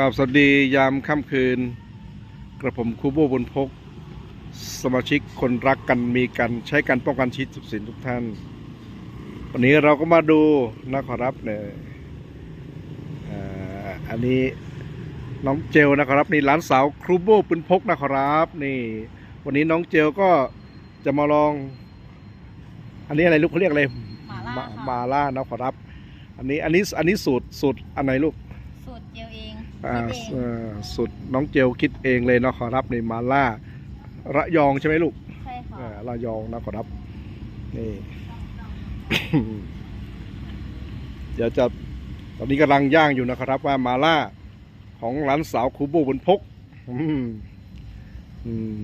ครับสวัสดียามค่ำคืน กระผมคูโบบนพก สมาชิกคนรักกันมีกันใช้กันป้องกันชีวิตสุขสินทุกท่าน วันนี้เราก็มาดูนะขอรับเนี่ยเอ่ออันนี้น้องเจลนะครับนี่หลานสาวครูโบปืนพกนะขอรับนี่ วันนี้น้องเจลก็จะมาลอง อันนี้อะไรลูกเขาเรียกอะไรหม่าล่าค่ะมาล่านะขอรับ อันนี้อันนี้อันนี้สูตรสูตรอันไหนลูกสูตรเจียวเอง อ่าคิดเองเอ่อสุดน้องเจลคิดเองเลยเนาะขอรับในมาล่า ระยองใช่ไหมลูกใช่ค่ะอ่าระยองนะขอรับนี่ เดี๋ยวจะตอนนี้กำลังย่างอยู่นะครับ ว่ามาล่าของหลานสาวครูโบบนพกอืมอืม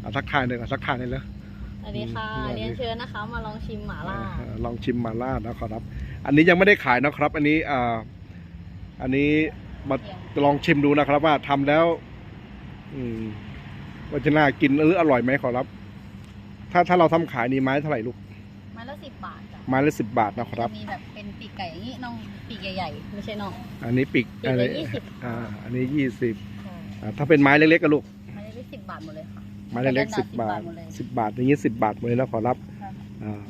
เอาทักทายหนึ่งเอาทักทายหนึ่งเลยสวัสดีค่ะอืมเรียนเชิญนะคะ มาลองชิมหม่าล่าเออลองชิมมาล่านะขอรับ อันนี้ยังไม่ได้ขายนะครับ อันนี้อ่าอันนี้ มาลองชิมดูนะครับ ว่าทำแล้ว อืมว่าจะน่ากินหรืออร่อยไหมขอรับ ถ้าถ้าเราทำขายนี่ไม้เท่าไหร่ลูก ไม้ละสิบบาทจ้ะไม้ละสิบบาทนะครับ มีแบบเป็นปีกไก่อย่างนี้น้องปีกใหญ่ๆไม่ใช่น้อง อันนี้ปีกปีกอันละนี้ยี่สิบอ่า อันนี้ยี่สิบค่ะอ่าถ้าเป็นไม้เล็กๆก็ลูก ไม้ละสิบบาทหมดเลยค่ะไม้เล็กๆแต่สิละบบาทหมดเลยสิบบาทอย่างนี้สิบบาทหมดเลยนะขอรับค่ะอ่า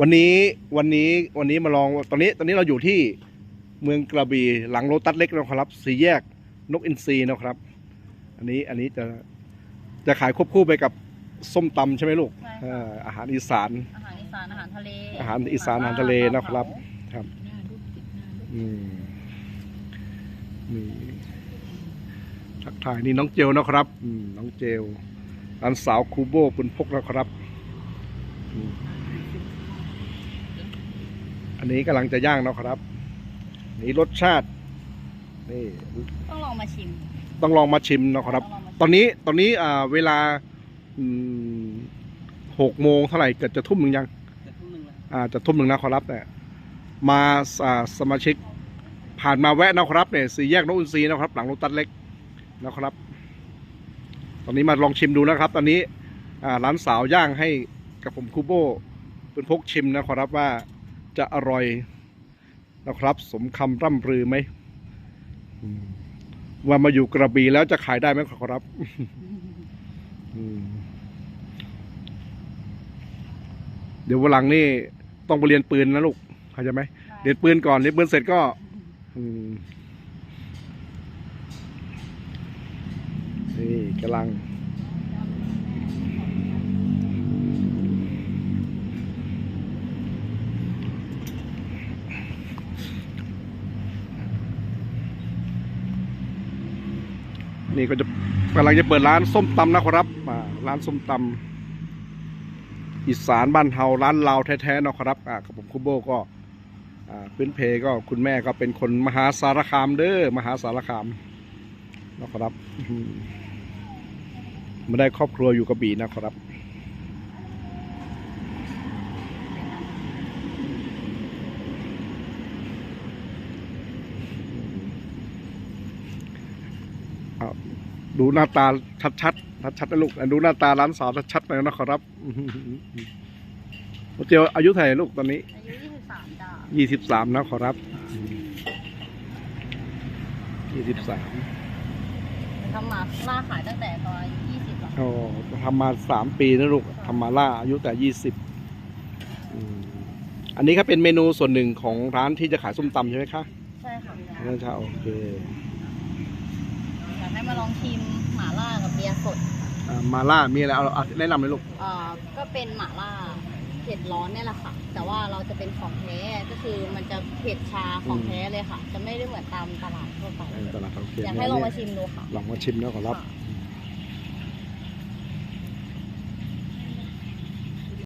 วันนี้วันนี้วันนี้มาลองตอนนี้ตอนนี้เราอยู่ที่ เมืองกระบี่หลังโรตัสเล็กนะครับสี่แยกนกอินทรีนะครับ อันนี้อันนี้จะจะขายควบคู่ไปกับส้มตำใช่ไหมลูกใช่เอ่ค่ะออาหารอีสาน อาหารอีสานอาหารทะเลอาหารอีสานอาหารทะเลนะครับครับหน้าดุ๊กดิ๊กหน้าดุ๊กอืมนี่ทักทายนี่น้องเจลนะครับอืมน้องเจลหลานสาวคูโบปุนพกนะครับอืมอันนี้กำลังจะย่างนะครับ นี่รสชาตินี่ต้องลองมาชิม ต้องลองมาชิมนะครับต้องลองมาชิมตอนนี้ตอนนี้อ่าเวลาอืมหกโมงเท่าไหร่เกิดจะทุ่มหนึ่งยังจะทุ่มหนึ่งแล้วอ่าจะทุ่มหนึ่งนะขอรับเนี่ยมาอ่าสมาชิกผ่านมาแวะนะครับเนี่ยสี่แยกนกอุนทรีนะครับ หลังโรตัสเล็กนะครับ ตอนนี้มาลองชิมดูนะครับ ตอนนี้อ่าร้านสาวย่างให้กับผมคูโบเป็นพกชิมนะขอรับว่าจะอร่อย นะครับ สมคำร่ำรือไหมอืมว่ามาอยู่กระบี่แล้วจะขายได้ไหมขอรับอืมเดี๋ยววันหลังนี่ต้องไปเรียนปืนนะลูกเข้าใจไหมเรียนปืนก่อนเรียนปืนเสร็จก็อืมนี่กำลัง นี่ก็จะกำลังจะเปิดร้านส้มตำนะครับอ่าร้านส้มตำอีสานบ้านเฮาร้านลาวแท้ๆนะครับอ่ากับผมคุโบก็อ่าพื้นเพก็คุณแม่ก็เป็นคนมหาสารคามเด้อมหาสารคามนะครับมไม่ได้ครอบครัวอยู่กระบี่นะครับ ดูหน้าตาชัดๆชัดๆนะลูกดูหน้าตาร้านสาวชัดๆหน่อยนะครับโอเจลอายุเท่าไหร่ลูกตอนนี้อายุยี่สิบสามจ้ายี่สิบสามนะขอรับยี่สิบสามทำหมาล่าขายตั้งแต่ตอนอายุยี่สิบแล้วโอ้ทำมาสามปีนะลูกทำมาล่าอายุแต่ยี่สิบอันนี้ครับเป็นเมนูส่วนหนึ่งของร้านที่จะขายส้มตำใช่ไหมคะ ใช่ค่ะนั่นใช่โอเค อยากให้มาลองชิมหม่าล่ากับเบียร์สดอ่ามาล่ามีอะไรเอาเอาแนะนำเลยลูกเอ่อก็เป็นหม่าล่าเผ็ดร้อนเนี่ยแหละค่ะ แต่ว่าเราจะเป็นของแท้ก็คือมันจะเผ็ดชาของแท้เลยค่ะ จะไม่ได้เหมือนตามตลาดทั่วไป ในตลาดโอเคอยากให้ลองมาชิมดูค่ะ ลองมาชิมนะขอรับ ค่ะ